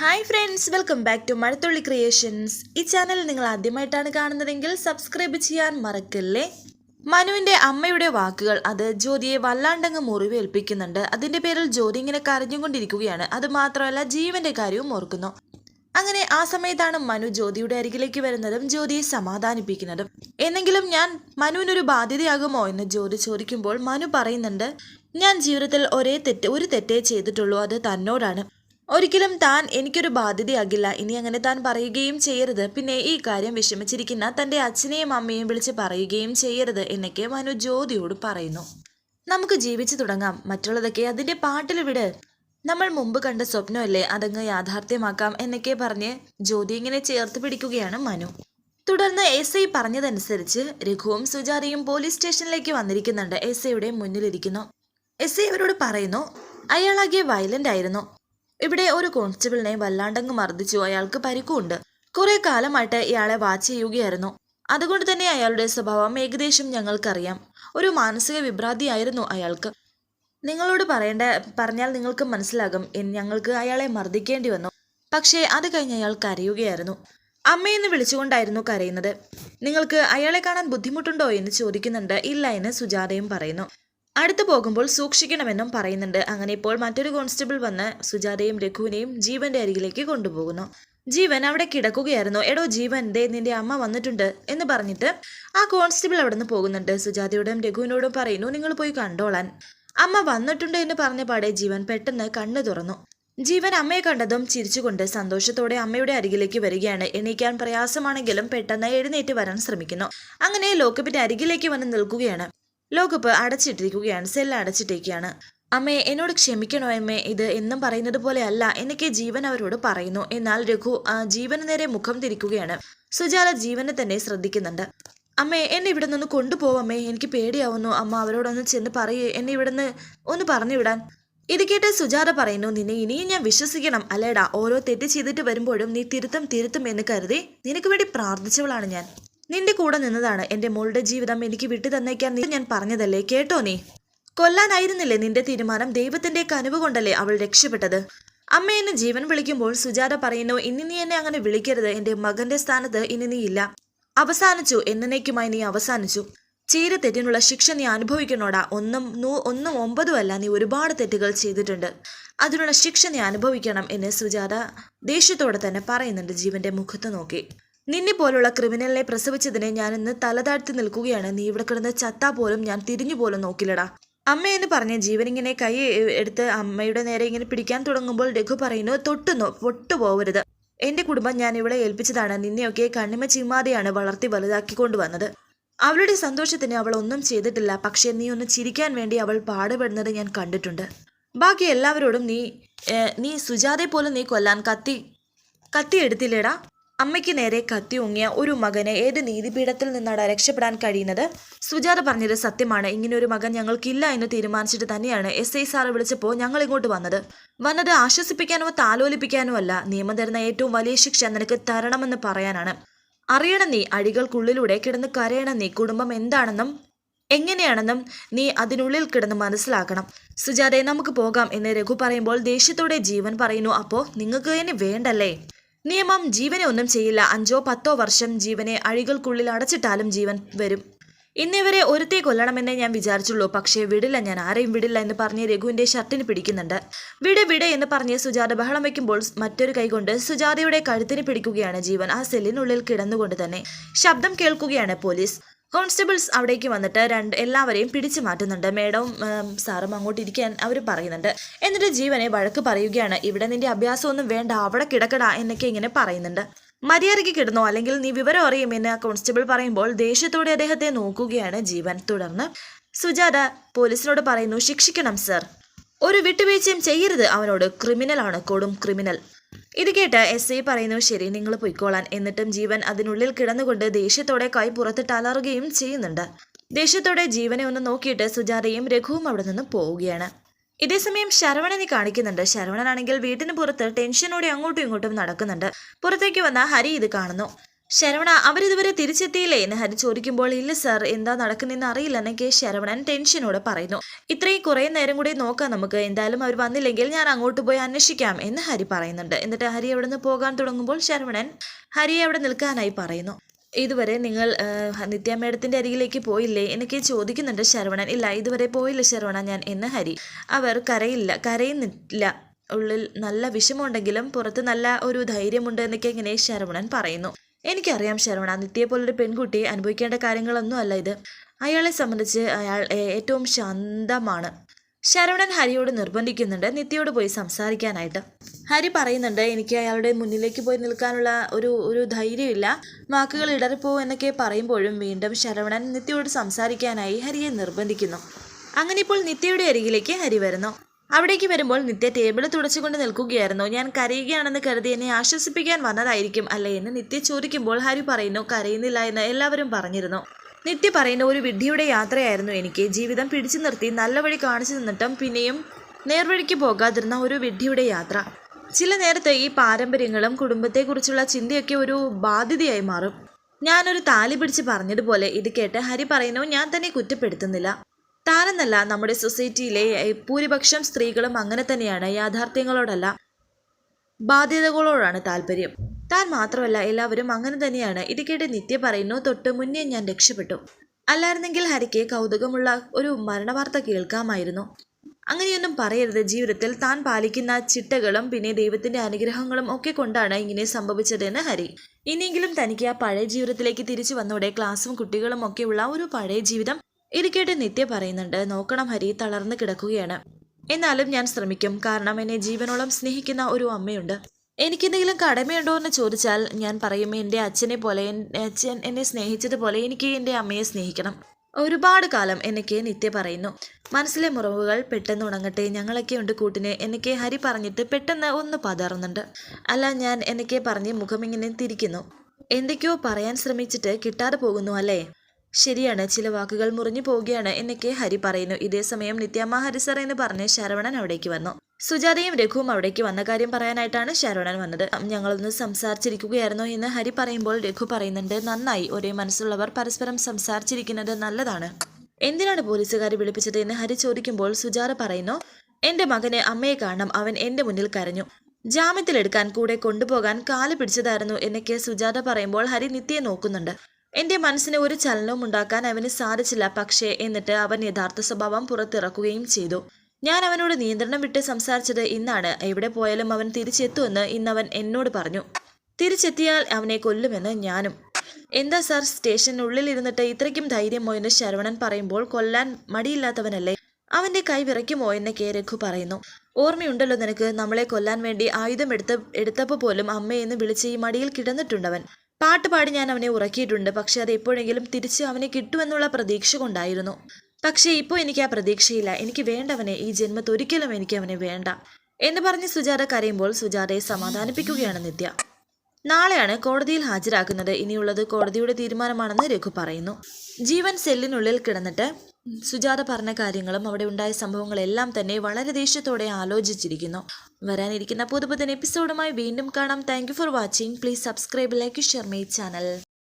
Hi friends welcome back to Mazhathulli creations ഈ channel നിങ്ങൾ ആദ്യമായിട്ടാണ് കാണുന്നതെങ്കിൽ സബ്സ്ക്രൈബ് ചെയ്യാൻ മറക്കല്ലേ? മനുവിന്റെ അമ്മയുടെ വാക്കുകൾ അത് ജ്യോതിയെ വല്ലാണ്ടങ്ങ് മുറിവേൽപ്പിക്കുന്നുണ്ട്. അതിന്റെ പേരിൽ ജ്യോതി ഇങ്ങനെ കരഞ്ഞുകൊണ്ടിരിക്കുകയാണ്. അത് മാത്രമല്ല ജീവന്റെ കാര്യവും ഓർക്കുന്നു. അങ്ങനെ ആ സമയത്താണ് മനു ജ്യോതിയുടെ അരികിലേക്ക് വരുന്നതും ജ്യോതിയെ സമാധാനിപ്പിക്കുന്നതും. എന്നെങ്കിലും ഞാൻ മനുവിനൊരു ബാധ്യതയാകുമോ എന്ന് ജ്യോതി ചോദിക്കുമ്പോൾ മനു പറയുന്നുണ്ട് ഞാൻ ജീവിതത്തിൽ ഒരേ തെറ്റ് ഒരു തെറ്റേ ചെയ്തിട്ടുള്ളൂ. അത് തന്നോടാണ്. ഒരിക്കലും താൻ എനിക്കൊരു ബാധ്യതയാകില്ല. ഇനി അങ്ങനെ താൻ പറയുകയും ചെയ്യരുത്. പിന്നെ ഈ കാര്യം വിഷമിച്ചിരിക്കുന്ന തന്റെ അച്ഛനെയും അമ്മയെയും വിളിച്ച് പറയുകയും ചെയ്യരുത് എന്നൊക്കെ മനു ജ്യോതിയോട് പറയുന്നു. നമുക്ക് ജീവിച്ചു തുടങ്ങാം. മറ്റുള്ളതൊക്കെ അതിന്റെ പാട്ടിൽ വിട്. നമ്മൾ മുമ്പ് കണ്ട സ്വപ്നമല്ലേ അതങ്ങ് യാഥാർത്ഥ്യമാക്കാം എന്നൊക്കെ പറഞ്ഞ് ജ്യോതി ഇങ്ങനെ ചേർത്ത് പിടിക്കുകയാണ് മനു. തുടർന്ന് എസ് ഐ പറഞ്ഞതനുസരിച്ച് രഘുവും സുജാതയും പോലീസ് സ്റ്റേഷനിലേക്ക് വന്നിരിക്കുന്നുണ്ട്. എസ് ഐയുടെ മുന്നിലിരിക്കുന്നു. എസ് ഐ അവരോട് പറയുന്നു അയാളാകെ വയലന്റ് ആയിരുന്നു. ഇവിടെ ഒരു കോൺസ്റ്റബിളിനെ വല്ലാണ്ടങ്ങ് മർദ്ദിച്ചു. അയാൾക്ക് പരിക്കുമുണ്ട് കുറെ കാലമായിട്ട് ഇയാളെ വാച്ച് ചെയ്യുകയായിരുന്നു. അതുകൊണ്ട് തന്നെ അയാളുടെ സ്വഭാവം ഏകദേശം ഞങ്ങൾക്കറിയാം. ഒരു മാനസിക വിഭ്രാന്തി ആയിരുന്നു അയാൾക്ക്. നിങ്ങളോട് പറയേണ്ട പറഞ്ഞാൽ നിങ്ങൾക്ക് മനസ്സിലാകും. ഞങ്ങൾക്ക് അയാളെ മർദ്ദിക്കേണ്ടി വന്നു. പക്ഷേ അത് കഴിഞ്ഞ് അയാൾ കരയുകയായിരുന്നു. അമ്മയെന്ന് വിളിച്ചുകൊണ്ടായിരുന്നു കരയുന്നത്. നിങ്ങൾക്ക് അയാളെ കാണാൻ ബുദ്ധിമുട്ടുണ്ടോ? എന്ന് ചോദിക്കുന്നുണ്ട്. ഇല്ല എന്ന് സുജാതയും പറയുന്നു. അടുത്തു പോകുമ്പോൾ സൂക്ഷിക്കണമെന്നും പറയുന്നുണ്ട്. അങ്ങനെ ഇപ്പോൾ മറ്റൊരു കോൺസ്റ്റബിൾ വന്ന് സുജാതയും രഘുവിനെയും ജീവന്റെ അരികിലേക്ക് കൊണ്ടുപോകുന്നു. ജീവൻ അവിടെ കിടക്കുകയായിരുന്നു. എടോ ജീവൻ ദേ നിന്റെ അമ്മ വന്നിട്ടുണ്ട് എന്ന് പറഞ്ഞിട്ട് ആ കോൺസ്റ്റബിൾ അവിടെ നിന്ന് പോകുന്നുണ്ട്. സുജാതയോടും രഘുവിനോടും പറയുന്നു നിങ്ങൾ പോയി കണ്ടോളാൻ. അമ്മ വന്നിട്ടുണ്ട് എന്ന് പറഞ്ഞ പാടെ ജീവൻ പെട്ടെന്ന് കണ്ണു തുറന്നു. ജീവൻ അമ്മയെ കണ്ടതും ചിരിച്ചുകൊണ്ട് സന്തോഷത്തോടെ അമ്മയുടെ അരികിലേക്ക് വരികയാണ്. എണീക്കാൻ പ്രയാസമാണെങ്കിലും പെട്ടെന്ന് എഴുന്നേറ്റ് വരാൻ ശ്രമിക്കുന്നു. അങ്ങനെ ലോക്കപ്പിന്റെ അരികിലേക്ക് വന്ന് നിൽക്കുകയാണ്. ലോകപ്പ് അടച്ചിട്ടിരിക്കുകയാണ് സെല്ല് അടച്ചിട്ടിരിക്കുകയാണ്. അമ്മേ എന്നോട് ക്ഷമിക്കണോ അമ്മേ? ഇത് എന്നും പറയുന്നത് പോലെയല്ല എനിക്ക് ജീവൻ അവരോട് പറയുന്നു. എന്നാൽ രഘു ജീവന് നേരെ മുഖം തിരിക്കുകയാണ്. സുജാല ജീവനെ തന്നെ ശ്രദ്ധിക്കുന്നുണ്ട്. അമ്മേ എന്നെ ഇവിടെ നിന്ന് കൊണ്ടുപോവമ്മേ എനിക്ക് പേടിയാവുന്നു. അമ്മ അവരോടൊന്ന് ചെന്ന് പറയേ. എന്നെ ഇവിടുന്ന് ഒന്ന് പറഞ്ഞു വിടാൻ. ഇത് കേട്ട് സുജാത പറയുന്നു നിന്നെ ഇനിയും ഞാൻ വിശ്വസിക്കണം അല്ലേടാ? ഓരോ തെറ്റ് ചെയ്തിട്ട് വരുമ്പോഴും നീ തിരുത്തും തിരുത്തും എന്ന് കരുതി നിനക്ക് വേണ്ടി പ്രാർത്ഥിച്ചവളാണ് ഞാൻ. നിന്റെ കൂടെ നിന്നതാണ് എന്റെ മോളുടെ ജീവിതം എനിക്ക് വിട്ടു തന്നേക്കാൻ നീ ഞാൻ പറഞ്ഞതല്ലേ? കേട്ടോ നീ. കൊല്ലാനായിരുന്നില്ലേ നിന്റെ തീരുമാനം? ദൈവത്തിന്റെ കനിവ് കൊണ്ടല്ലേ അവൾ രക്ഷപ്പെട്ടത്? അമ്മയെന്ന് ജീവൻ വിളിക്കുമ്പോൾ സുജാത പറയുന്നു ഇനി നീ എന്നെ അങ്ങനെ വിളിക്കരുത്. എന്റെ മകന്റെ സ്ഥാനത്ത് ഇനി നീ ഇല്ല. അവസാനിച്ചു. എന്നേക്കുമായി നീ അവസാനിച്ചു. ചീര തെറ്റിനുള്ള ശിക്ഷ നീ അനുഭവിക്കണോടാ. ഒന്നും നൂ ഒന്നും ഒമ്പതും അല്ല നീ ഒരുപാട് തെറ്റുകൾ ചെയ്തിട്ടുണ്ട്. അതിനുള്ള ശിക്ഷ നീ അനുഭവിക്കണം എന്ന് സുജാത ദേഷ്യത്തോടെ തന്നെ പറയുന്നുണ്ട് ജീവന്റെ മുഖത്ത് നോക്കി. നിന്നെ പോലുള്ള ക്രിമിനലിനെ പ്രസവിച്ചതിനെ ഞാൻ ഇന്ന് തലതാഴ്ത്തി നിൽക്കുകയാണ്. നീ ഇവിടെ കിടന്ന് ചത്താ പോലും ഞാൻ തിരിഞ്ഞു പോലും നോക്കില്ലടാ. അമ്മ എന്ന് പറഞ്ഞ ജീവൻ ഇങ്ങനെ കൈ എടുത്ത് അമ്മയുടെ നേരെ ഇങ്ങനെ പിടിക്കാൻ തുടങ്ങുമ്പോൾ രഘു പറയുന്നു തൊട്ടുനോ പൊട്ടു പോവരുത്. എന്റെ കുടുംബം ഞാൻ ഇവിടെ ഏൽപ്പിച്ചതാണ്. നിന്നെയൊക്കെ കണ്ണിമ ചിമ്മാതെയാണ് വളർത്തി വലുതാക്കി കൊണ്ടുവന്നത്. അവളുടെ സന്തോഷത്തിന് അവൾ ഒന്നും ചെയ്തിട്ടില്ല. പക്ഷേ നീ ഒന്ന് ചിരിക്കാൻ വേണ്ടി അവൾ പാടുപെടുന്നത് ഞാൻ കണ്ടിട്ടുണ്ട്. ബാക്കി എല്ലാവരോടും നീ നീ സുജാതെ പോലും നീ കൊല്ലാൻ കത്തി കത്തി എടുത്തില്ലേടാ? അമ്മയ്ക്ക് നേരെ കത്തി ഉങ്ങിയ ഒരു മകന് ഏത് നീതിപീഠത്തിൽ നിന്നാണ് രക്ഷപ്പെടാൻ കഴിയുന്നത്? സുജാത പറഞ്ഞത് സത്യമാണ്. ഇങ്ങനെ ഒരു മകൻ ഞങ്ങൾക്കില്ല എന്ന് തീരുമാനിച്ചിട്ട് തന്നെയാണ് എസ് ഐ സാറ് വിളിച്ചപ്പോൾ ഞങ്ങൾ ഇങ്ങോട്ട് വന്നത്. വന്നത് ആശ്വസിപ്പിക്കാനോ താലോലിപ്പിക്കാനോ അല്ല. നിയമം തരുന്ന ഏറ്റവും വലിയ ശിക്ഷ നിനക്ക് തരണമെന്ന് പറയാനാണ്. അറിയണം നീ. അഴികൾക്കുള്ളിലൂടെ കിടന്ന് കരയണം നീ. കുടുംബം എന്താണെന്നും എങ്ങനെയാണെന്നും നീ അതിനുള്ളിൽ കിടന്ന് മനസ്സിലാക്കണം. സുജാതെ നമുക്ക് പോകാം എന്ന് രഘു പറയുമ്പോൾ ദേഷ്യത്തോടെ ജീവൻ പറയുന്നു. അപ്പോൾ നിങ്ങൾക്ക് ഇനി വേണ്ടല്ലേ? നിയമം ജീവനെ ഒന്നും ചെയ്യില്ല. അഞ്ചോ പത്തോ വർഷം ജീവനെ അഴികൾക്കുള്ളിൽ അടച്ചിട്ടാലും ജീവൻ വരും. ഇന്നിവരെ ഒരുത്തെ കൊല്ലണമെന്നേ ഞാൻ വിചാരിച്ചുള്ളൂ. പക്ഷേ വിടില്ല ഞാൻ. ആരെയും വിടില്ല എന്ന് പറഞ്ഞ് രഘുവിന്റെ ഷർട്ടിന് പിടിക്കുന്നുണ്ട്. വിട് വിട് എന്ന് പറഞ്ഞ് സുജാത ബഹളം വയ്ക്കുമ്പോൾ മറ്റൊരു കൈകൊണ്ട് സുജാതയുടെ കഴുത്തിന് പിടിക്കുകയാണ് ജീവൻ. ആ സെല്ലിനുള്ളിൽ കിടന്നുകൊണ്ട് തന്നെ ശബ്ദം കേൾക്കുകയാണ് പോലീസ്. കോൺസ്റ്റബിൾസ് അവിടേക്ക് വന്നിട്ട് രണ്ട് എല്ലാവരെയും പിടിച്ചു മാറ്റുന്നുണ്ട്. മേഡവും സാറും അങ്ങോട്ട് ഇരിക്കാൻ അവർ പറയുന്നുണ്ട്. എന്നിട്ട് ജീവനെ വഴക്ക് പറയുകയാണ്. ഇവിടെ നിന്റെ അഭ്യാസമൊന്നും വേണ്ട. അവിടെ കിടക്കടാ എന്നൊക്കെ ഇങ്ങനെ പറയുന്നുണ്ട്. മര്യാദയ്ക്ക് കിടന്നോ അല്ലെങ്കിൽ നീ വിവരം അറിയുമെന്ന് കോൺസ്റ്റബിൾ പറയുമ്പോൾ ദേഷ്യത്തോടെ അദ്ദേഹത്തെ നോക്കുകയാണ് ജീവൻ. തുടർന്ന് സുജാത പോലീസിനോട് പറയുന്നു ശിക്ഷിക്കണം സർ. ഒരു വിട്ടുവീഴ്ചയും ചെയ്യരുത്. അവനോട് ക്രിമിനലാണ്. കൊടും ക്രിമിനൽ. ഇത് കേട്ട് എസ് ഐ പറയുന്നു ശരി നിങ്ങൾ പൊയ്ക്കോളാൻ. എന്നിട്ടും ജീവൻ അതിനുള്ളിൽ കിടന്നുകൊണ്ട് ദേഷ്യത്തോടെ കൈ പുറത്തിട്ട് അലറുകയും ചെയ്യുന്നുണ്ട്. ദേഷ്യത്തോടെ ജീവനെ ഒന്ന് നോക്കിയിട്ട് സുജാതയും രഘുവും അവിടെ നിന്ന് പോവുകയാണ്. ഇതേസമയം ശരവണനെ കാണിക്കുന്നുണ്ട്. ശരവണനാണെങ്കിൽ വീട്ടിന് പുറത്ത് ടെൻഷനോടെ അങ്ങോട്ടും ഇങ്ങോട്ടും നടക്കുന്നുണ്ട്. പുറത്തേക്ക് വന്ന ഹരി ഇത് കാണുന്നു. ശരവണ അവരിതുവരെ തിരിച്ചെത്തിയില്ലേ എന്ന് ഹരി ചോദിക്കുമ്പോൾ ഇല്ല സർ എന്താ നടക്കുന്നതെന്ന് അറിയില്ല എന്നൊക്കെ ശരവണൻ ടെൻഷനോട് പറയുന്നു. ഇത്രയും കുറേ നേരം കൂടി നോക്കാം നമുക്ക്. എന്തായാലും അവർ വന്നില്ലെങ്കിൽ ഞാൻ അങ്ങോട്ട് പോയി അന്വേഷിക്കാം എന്ന് ഹരി പറയുന്നുണ്ട്. എന്നിട്ട് ഹരി അവിടെ പോകാൻ തുടങ്ങുമ്പോൾ ശരവണൻ ഹരിയെ അവിടെ നിൽക്കാനായി പറയുന്നു. ഇതുവരെ നിങ്ങൾ ആ, നിത്യ മേഡത്തിന്റെ അരികിലേക്ക് പോയില്ലേ എനിക്ക് ചോദിക്കുന്നുണ്ട് ശരവണൻ. ഇല്ല ഇതുവരെ പോയില്ല ശരവണ ഞാൻ എന്ന് ഹരി. അവർ കരയില്ല കരയുന്നില്ല. ഉള്ളിൽ നല്ല വിഷമമുണ്ടെങ്കിലും പുറത്ത് നല്ല ഒരു ധൈര്യമുണ്ട് എന്നൊക്കെ ഇങ്ങനെ ശരവണൻ പറയുന്നു. എനിക്കറിയാം ശരവണ നിത്യയെ പോലൊരു പെൺകുട്ടിയെ അനുഭവിക്കേണ്ട കാര്യങ്ങളൊന്നും അല്ല ഇത്. അയാളെ സംബന്ധിച്ച് അയാൾ ഏറ്റവും ശാന്തമാണ്. ശരവണൻ ഹരിയോട് നിർബന്ധിക്കുന്നുണ്ട് നിത്യയോട് പോയി സംസാരിക്കാനായിട്ട്. ഹരി പറയുന്നുണ്ട് എനിക്ക് അയാളുടെ മുന്നിലേക്ക് പോയി നിൽക്കാനുള്ള ഒരു ഒരു ധൈര്യമില്ല. വാക്കുകൾ ഇടറിപ്പോ എന്നൊക്കെ പറയുമ്പോഴും വീണ്ടും ശരവണൻ നിത്യയോട് സംസാരിക്കാനായി ഹരിയെ നിർബന്ധിക്കുന്നു. അങ്ങനെ ഇപ്പോൾ നിത്യയുടെ അരികിലേക്ക് ഹരി വരുന്നു. അവിടേക്ക് വരുമ്പോൾ നിത്യ ടേബിൾ തുടച്ചുകൊണ്ട് നിൽക്കുകയായിരുന്നു. ഞാൻ കരയുകയാണെന്ന് കരുതി എന്നെ ആശ്വസിപ്പിക്കാൻ വന്നതായിരിക്കും അല്ലേ എന്ന് നിത്യ ചോദിക്കുമ്പോൾ ഹരി പറയുന്നു കരയുന്നില്ല എന്ന് എല്ലാവരും പറഞ്ഞിരുന്നു. നിത്യ പറയുന്ന ഒരു വിഡ്ഢിയുടെ യാത്രയായിരുന്നു എനിക്ക്. ജീവിതം പിടിച്ചു നിർത്തി നല്ല വഴി കാണിച്ചു നിന്നിട്ടും പിന്നെയും നേർവഴിക്ക് പോകാതിരുന്ന ഒരു വിഡ്ഢിയുടെ യാത്ര. ചില നേരത്തെ ഈ പാരമ്പര്യങ്ങളും കുടുംബത്തെക്കുറിച്ചുള്ള ചിന്തയൊക്കെ ഒരു ബാധ്യതയായി മാറും. ഞാനൊരു താലി പിടിച്ച് പറഞ്ഞതുപോലെ ഇത് കേട്ട് ഹരി പറയുന്നു ഞാൻ തന്നെ കുറ്റപ്പെടുത്തുന്നില്ല. താനെന്നല്ല നമ്മുടെ സൊസൈറ്റിയിലെ ഭൂരിപക്ഷം സ്ത്രീകളും അങ്ങനെ തന്നെയാണ് യാഥാർത്ഥ്യങ്ങളോടല്ല ബാധ്യതകളോടാണ് താല്പര്യം. താൻ മാത്രമല്ല എല്ലാവരും അങ്ങനെ തന്നെയാണ്. ഇത് കേട്ട് നിത്യ പറയുന്നു തൊട്ട് മുന്നേ ഞാൻ രക്ഷപ്പെട്ടു. അല്ലായിരുന്നെങ്കിൽ ഹരിക്ക് കൗതുകമുള്ള ഒരു മരണവാർത്ത കേൾക്കാമായിരുന്നു. അങ്ങനെയൊന്നും പറയരുത്. ജീവിതത്തിൽ താൻ പാലിക്കുന്ന ചിട്ടകളും പിന്നെ ദൈവത്തിന്റെ അനുഗ്രഹങ്ങളും ഒക്കെ കൊണ്ടാണ് ഇങ്ങനെ സംഭവിച്ചതെന്ന് ഹരി. ഇനിയെങ്കിലും തനിക്ക് ആ പഴയ ജീവിതത്തിലേക്ക് തിരിച്ചു വന്നോടെ ക്ലാസ്സും കുട്ടികളും ഒക്കെയുള്ള ഒരു പഴയ ജീവിതം ഇത് കേട്ട് നിത്യ പറയുന്നുണ്ട് നോക്കണം ഹരി തളർന്നു കിടക്കുകയാണ്. എന്നാലും ഞാൻ ശ്രമിക്കും. കാരണം എന്നെ ജീവനോളം സ്നേഹിക്കുന്ന ഒരു അമ്മയുണ്ട്. എനിക്കെന്തെങ്കിലും കടമയുണ്ടോ എന്ന് ചോദിച്ചാൽ ഞാൻ പറയും എന്റെ അച്ഛനെ പോലെ അച്ഛൻ എന്നെ സ്നേഹിച്ചതുപോലെ എനിക്ക് എന്റെ അമ്മയെ സ്നേഹിക്കണം. ഒരുപാട് കാലം എനിക്ക് നിത്യ പറയുന്നു. മനസ്സിലെ മുറിവുകൾ പെട്ടെന്ന് ഉണങ്ങട്ടെ ഞങ്ങളൊക്കെ ഉണ്ട് കൂട്ടിന് എനിക്ക് ഹരി പറഞ്ഞിട്ട് പെട്ടെന്ന് ഒന്ന് പതറുന്നുണ്ട്. അല്ല ഞാൻ എനിക്ക് പറഞ്ഞ് മുഖമിങ്ങനെ തിരിക്കുന്നു. എന്തൊക്കെയോ പറയാൻ ശ്രമിച്ചിട്ട് കിട്ടാതെ പോകുന്നു അല്ലേ? ശരിയാണ് ചില വാക്കുകൾ മുറിഞ്ഞു പോവുകയാണ് എന്നൊക്കെ ഹരി പറയുന്നു. ഇതേ സമയം നിത്യമ്മ ഹരിസർ എന്ന് പറഞ്ഞ് ശരവണൻ അവിടേക്ക് വന്നു. സുജാതയും രഘുവും അവിടേക്ക് വന്ന കാര്യം പറയാനായിട്ടാണ് ശരവണൻ വന്നത്. ഞങ്ങളൊന്ന് സംസാരിച്ചിരിക്കുകയായിരുന്നു എന്ന് ഹരി പറയുമ്പോൾ രഘു പറയുന്നുണ്ട് നന്നായി. ഒരേ മനസ്സുള്ളവർ പരസ്പരം സംസാരിച്ചിരിക്കുന്നത് നല്ലതാണ്. എന്തിനാണ് പോലീസുകാരെ വിളിപ്പിച്ചത് എന്ന് ഹരി ചോദിക്കുമ്പോൾ സുജാത പറയുന്നു എന്റെ മകനെ അമ്മയെ കാണണം. അവൻ എന്റെ മുന്നിൽ കരഞ്ഞു. ജാമ്യത്തിലെടുക്കാൻ കൂടെ കൊണ്ടുപോകാൻ കാൽ പിടിച്ചതായിരുന്നു എന്നൊക്കെ സുജാത പറയുമ്പോൾ ഹരി നിത്യയെ നോക്കുന്നുണ്ട്. എന്റെ മനസ്സിന് ഒരു ചലനവും ഉണ്ടാക്കാൻ അവന് സാധിച്ചില്ല. പക്ഷേ എന്നിട്ട് അവൻ യഥാർത്ഥ സ്വഭാവം പുറത്തിറക്കുകയും ചെയ്തു. ഞാൻ അവനോട് നിയന്ത്രണം വിട്ട് സംസാരിച്ചത് ഇന്നാണ്. എവിടെ പോയാലും അവൻ തിരിച്ചെത്തുമെന്ന് ഇന്നവൻ എന്നോട് പറഞ്ഞു. തിരിച്ചെത്തിയാൽ അവനെ കൊല്ലുമെന്ന് ഞാനും. എന്താ സാർ സ്റ്റേഷനുള്ളിൽ ഇരുന്നിട്ട് ഇത്രയ്ക്കും ധൈര്യമോ എന്ന് ശരവണൻ പറയുമ്പോൾ കൊല്ലാൻ മടിയില്ലാത്തവനല്ലേ? അവന്റെ കൈ വിറയ്ക്കുമോ എന്ന് കെ. രഘു പറയുന്നു. ഓർമ്മയുണ്ടല്ലോ നിനക്ക് നമ്മളെ കൊല്ലാൻ വേണ്ടി ആയുധം എടുത്ത എടുത്തപ്പോൾ പോലും അമ്മയെന്ന് വിളിച്ച് ഈ മടിയിൽ കിടന്നിട്ടുണ്ടവൻ. പാട്ട് പാടി ഞാൻ അവനെ ഉറക്കിയിട്ടുണ്ട്. പക്ഷെ അത് എപ്പോഴെങ്കിലും തിരിച്ച് അവനെ കിട്ടുമെന്നുള്ള പ്രതീക്ഷ കൊണ്ടായിരുന്നു. പക്ഷേ ഇപ്പോൾ എനിക്ക് ആ പ്രതീക്ഷയില്ല. എനിക്ക് വേണ്ടവനെ ഈ ജന്മത്തൊരിക്കലും എനിക്ക് അവനെ വേണ്ട. എന്ന് പറഞ്ഞ് സുജാത കരയുമ്പോൾ സുജാതയെ സമാധാനിപ്പിക്കുകയാണ് നിത്യ. നാളെയാണ് കോടതിയിൽ ഹാജരാക്കുന്നത്. ഇനിയുള്ളത് കോടതിയുടെ തീരുമാനമാണെന്ന് രഘു പറയുന്നു. ജീവൻ സെല്ലിനുള്ളിൽ കിടന്നിട്ട് സുജാത പറഞ്ഞ കാര്യങ്ങളും അവിടെ ഉണ്ടായ സംഭവങ്ങളെല്ലാം തന്നെ വളരെ ദേഷ്യത്തോടെ ആലോചിച്ചിരിക്കുന്നു. വരാനിരിക്കുന്ന പുതുപുത്തൻ എപ്പിസോഡുമായി വീണ്ടും കാണാം. Thank for watching please subscribe like share my channel